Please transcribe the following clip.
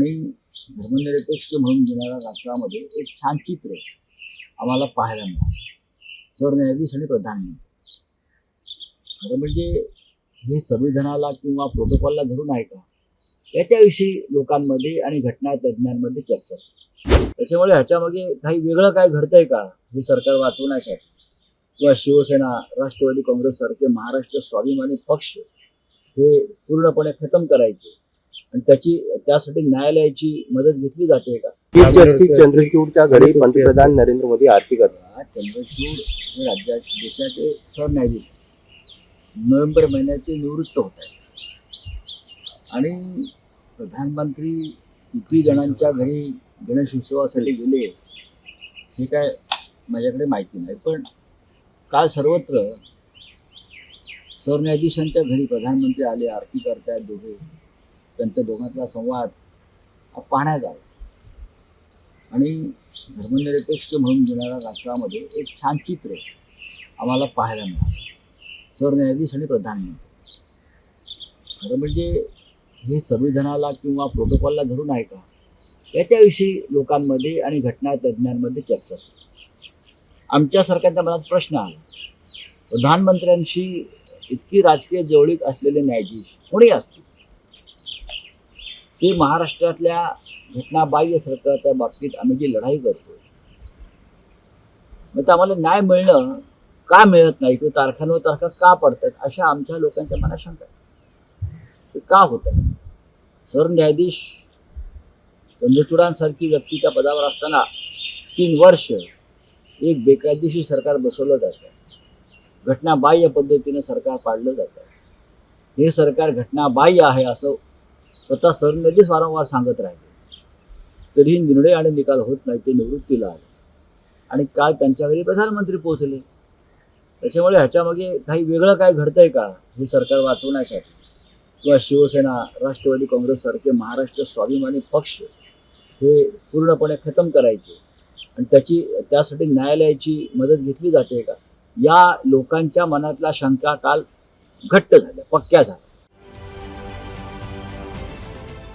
आणि धर्मनिरपेक्ष म्हणून देणाऱ्या राष्ट्रामध्ये एक छान चित्र आम्हाला पाहायला मिळालं. सरन्यायाधीश आणि प्रधानमंत्री. खरं म्हणजे हे संविधानाला किंवा प्रोटोकॉलला धरून आहे का? याच्याविषयी लोकांमध्ये आणि घटना तज्ज्ञांमध्ये चर्चा असते. त्याच्यामुळे ह्याच्यामध्ये काही वेगळं काय घडतंय का हे सरकार वाचवण्यासाठी? किंवा शिवसेना राष्ट्रवादी काँग्रेस सारखे महाराष्ट्र स्वाभिमानी पक्ष हे पूर्णपणे खतम करायचे? आणि त्याची त्यासाठी न्यायालयाची मदत घेतली जाते का? चंद्रचूडच्या घरी पंतप्रधान नरेंद्र मोदी आरती करतात. चंद्रचूड हे राज्या देशाचे सरन्यायाधीश नोव्हेंबर महिन्याचे निवृत्त होत आहेत. आणि प्रधानमंत्री किती जणांच्या घरी गणेश उत्सवासाठी गेले हे काय माझ्याकडे माहिती नाही. पण काल सर्वत्र सरन्यायाधीशांच्या घरी प्रधानमंत्री आले आरती करतायत दोघे. त्यांच्या दोघांचा संवाद हा पाहण्यात आला. आणि धर्मनिरपेक्ष म्हणून घेणाऱ्या राष्ट्रामध्ये एक छान चित्र आम्हाला पाहायला मिळालं. सरन्यायाधीश आणि प्रधानमंत्री. खरं म्हणजे हे संविधानाला किंवा प्रोटोकॉलला धरून आहे का? याच्याविषयी लोकांमध्ये आणि घटना तज्ज्ञांमध्ये चर्चा असते आमच्यासारख्यांच्या मनात प्रश्न आला. प्रधानमंत्र्यांशी इतकी राजकीय जवळीक असलेले न्यायाधीश कोणी असतील? की महाराष्ट्रातल्या घटनाबाह्य सरकारच्या बाबतीत आम्ही जी लढाई करतो मग तर आम्हाला न्याय मिळणं का मिळत नाही? किंवा तारखांवर तारखा का पडतात? अशा आमच्या लोकांच्या मनात शंका ते का होतं सरन्यायाधीश चंद्रचूडांसारखी व्यक्ती त्या पदावर असताना तीन वर्ष एक बेकायदेशीर सरकार बसवलं जातं. घटनाबाह्य पद्धतीनं सरकार पाडलं जातं. हे सरकार घटनाबाह्य आहे असं स्वतः सरन्यायाधीश वारंवार सांगत राहिले. तरीही निर्णय आणि निकाल होत नाही ते निवृत्तीला आले. आणि काल त्यांच्या घरी प्रधानमंत्री पोहोचले. त्याच्यामुळे ह्याच्यामागे काही वेगळं काय घडतंय का हे सरकार वाचवण्यासाठी? किंवा शिवसेना राष्ट्रवादी काँग्रेस सारखे महाराष्ट्र स्वाभिमानी पक्ष हे पूर्णपणे खतम करायचे आणि त्याची त्यासाठी न्यायालयाची मदत घेतली जाते का? या लोकांच्या मनातल्या शंका काल घट्ट झाल्या पक्क्या झाल्या.